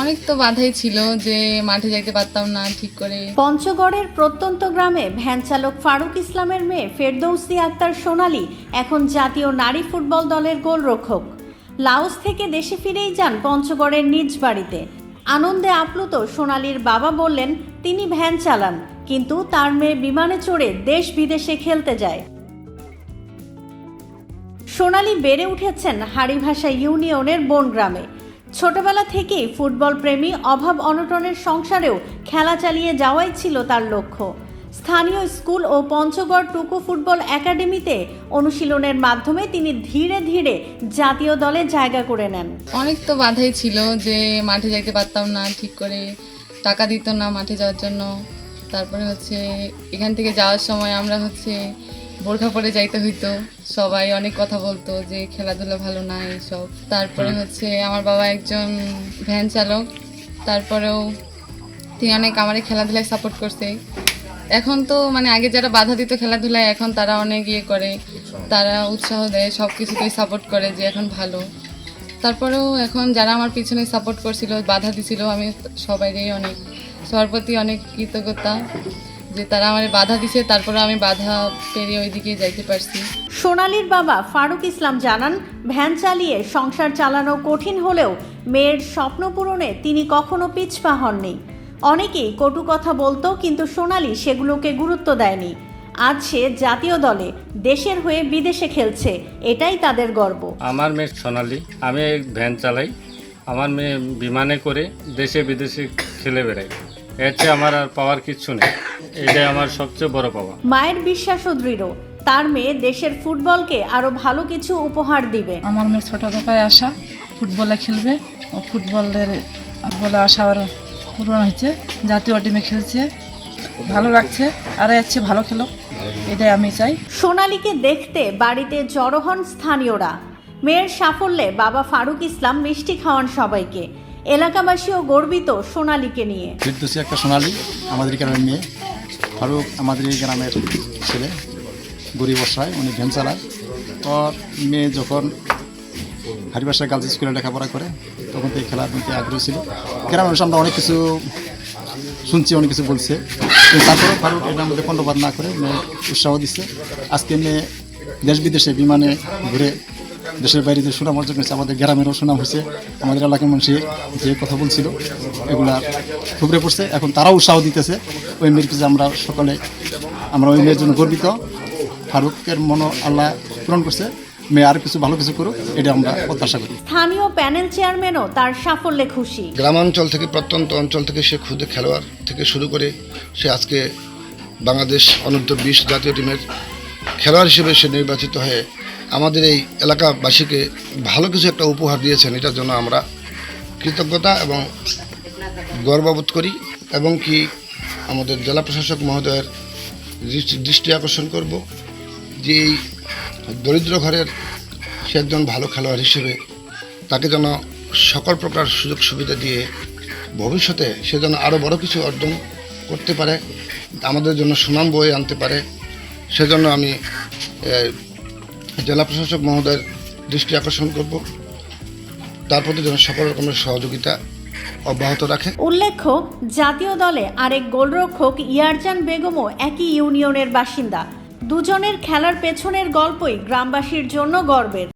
অনেক তো বাধাই ছিল যে মাঠে যাইতে পারতাম না ঠিক করে। পঞ্চগড়ের প্রত্যন্ত গ্রামে ভ্যান চালক ফারুক ইসলামের মেয়ে ফেরদৌসি আক্তার সোনালি এখন জাতীয় নারী ফুটবল দলের গোলরক্ষক। লাওস থেকে দেশে ফিরেই যান পঞ্চগড়ের নিজ বাড়িতে। আনন্দে আপ্লুত সোনালির বাবা বললেন, তিনি ভ্যান চালান, কিন্তু তার মেয়ে বিমানে চড়ে দেশ বিদেশে খেলতে যায়। সোনালি বেড়ে উঠেছেন হাড়িভাষা ইউনিয়নের বনগ্রামে। ছোটবেলা থেকেই ফুটবল প্রেমী অভাব অনটনের সংসারেও খেলা চালিয়ে যাওয়াই ছিল তার লক্ষ্য। স্থানীয় স্কুল ও পঞ্চগড় টুকু ফুটবল একাডেমিতে অনুশীলনের মাধ্যমে তিনি ধীরে ধীরে জাতীয় দলে জায়গা করে নেন। অনেক তো বাধাই ছিল যে মাঠে যাইতে পারতাম না, ঠিক করে টাকা দিত না মাঠে যাওয়ার জন্য। তারপরে হচ্ছে এখান থেকে যাওয়ার সময় আমরা হচ্ছে বোরখা পরে যাইতে হইতো। সবাই অনেক কথা বলতো যে খেলাধুলা ভালো না এইসব। তারপরে হচ্ছে আমার বাবা একজন ভ্যান চালক। তারপরেও তিনি অনেক আমার খেলাধুলায় সাপোর্ট করছে। এখন তো মানে আগে যারা বাধা দিত খেলাধুলায় এখন তারা অনেক ইয়ে করে। তারা উৎসাহ দেয় সব কিছুতেই সাপোর্ট করে যে এখন ভালো। তারপরেও এখন যারা আমার পিছনে সাপোর্ট করছিল বাধা দিছিল আমি সবাইরই অনেক সবার প্রতি অনেক কৃতজ্ঞতা। যে তারা আমার বাধা দিছে তারপরে আমি বাধা পেরিয়ে ওইদিকে যাইতে পারছি। সোনালীর বাবা ফারুক ইসলাম জানান ভ্যান চালিয়ে সংসার চালানো কঠিন হলেও মেয়ের স্বপ্ন পূরণে তিনি কখনো পিছপা হননি। অনেকেই কটু কথা বলতো কিন্তু সোনালি সেগুলোকে গুরুত্ব দেয়নি। আজ সে জাতীয় দলে দেশের হয়ে বিদেশে খেলছে এটাই তাদের গর্ব। আমার মেয়ে সোনালি আমি ভ্যান চালাই আমার মেয়ে বিমানে করে দেশে বিদেশে খেলে বেড়াই। চেয়ে আমার আর পাওয়ার কিচ্ছু নেই। এটাই আমার সবচেয়ে বড় পাওয়া। মায়ের বিশ্বাসও দৃঢ়। তার মেয়ে দেশের ফুটবলকে আরও ভালো কিছু উপহার দিবে। আমার মেয়ে ছোট দোকায় আসা ফুটবলে খেলবে। ও ফুটবলের বলে আসা ওর পূরণ হয়েছে। জাতীয় টিমে খেলছে ভালো লাগছে আর চেয়ে ভালো খেলো। এটাই আমি চাই। সোনালীকে দেখতে বাড়িতে জড়ো হন স্থানীয়রা। মেয়ের সাফল্যে বাবা ফারুক ইসলাম মিষ্টি খাওয়ান সবাইকে। এলাকাবাসীও গর্বিত সোনালীকে নিয়ে। ফিরদোসি একটা সোনালি, আমাদের গ্রামের মেয়ে। ফারুক, আমাদের এই গ্রামের ছেলে, গরিব বসায় উনি ভ্যান চালায়। ওর মেয়ে যখন হারিবাসা গার্লস স্কুলে লেখাপড়া করে, তখন থেকে খেলার প্রতি আগ্রহী ছিল। গ্রামের মানুষ আমরা অনেক কিছু শুনছি, অনেক কিছু বলছে। তারপরে ফারুক এটার মধ্যে কণ্ঠপাত না করে মেয়ে উৎসাহ দিচ্ছে আজকে মেয়ে দেশ বিদেশে বিমানে ঘুরে দেশের বাইরে যে সুনাম অর্জন করেছে আমাদের গ্রামেরও সুনাম হয়েছে আমাদের এলাকার মানুষের যে কথা বলছিল এগুলা খুবরে পড়ছে। এখন তারাও উৎসাহ দিতেছে। ওই মেয়ের পিছিয়ে আমরা সকলে আমরা ওই মেয়ের জন্য গর্বিত। ফারুকের মন আল্লাহ পূরণ করছে। মেয়ে আর কিছু ভালো কিছু করুক এটা আমরা প্রত্যাশা করি। স্থানীয় প্যানেল চেয়ারম্যানও তার সাফল্যে খুশি। গ্রামাঞ্চল থেকে প্রত্যন্ত অঞ্চল থেকে সে ক্ষুদে খেলোয়াড় থেকে শুরু করে সে আজকে বাংলাদেশ অনূর্ধ্ব বিশ জাতীয় টিমের খেলোয়াড় হিসেবে সে নির্বাচিত হয়ে আমাদের এই এলাকাবাসীকে ভালো কিছু একটা উপহার দিয়েছেন, এটার জন্য আমরা কৃতজ্ঞতা এবং গর্ববোধ করি এবং কি আমাদের জেলা প্রশাসক মহোদয়ের দৃষ্টি- আকর্ষণ করব যে এই দরিদ্র ঘরের সে একজন ভালো খেলোয়াড় হিসেবে তাকে যেন সকল প্রকার সুযোগ সুবিধা দিয়ে ভবিষ্যতে সে যেন আরও বড় কিছু অর্জন করতে পারে, আমাদের জন্য সুনাম বয়ে আনতে পারে, সেজন্য আমি জেলা প্রশাসক মহোদয়ের দৃষ্টি আকর্ষণ করব। তার প্রতি যেন সকল রকমের সহযোগিতা অব্যাহত রাখে। উল্লেখ্য, জাতীয় দলে আরেক গোলরক্ষক ইয়ারজান বেগমও একই ইউনিয়নের বাসিন্দা। দুজনের খেলার পেছনের গল্পই গ্রামবাসীর জন্য গর্বের।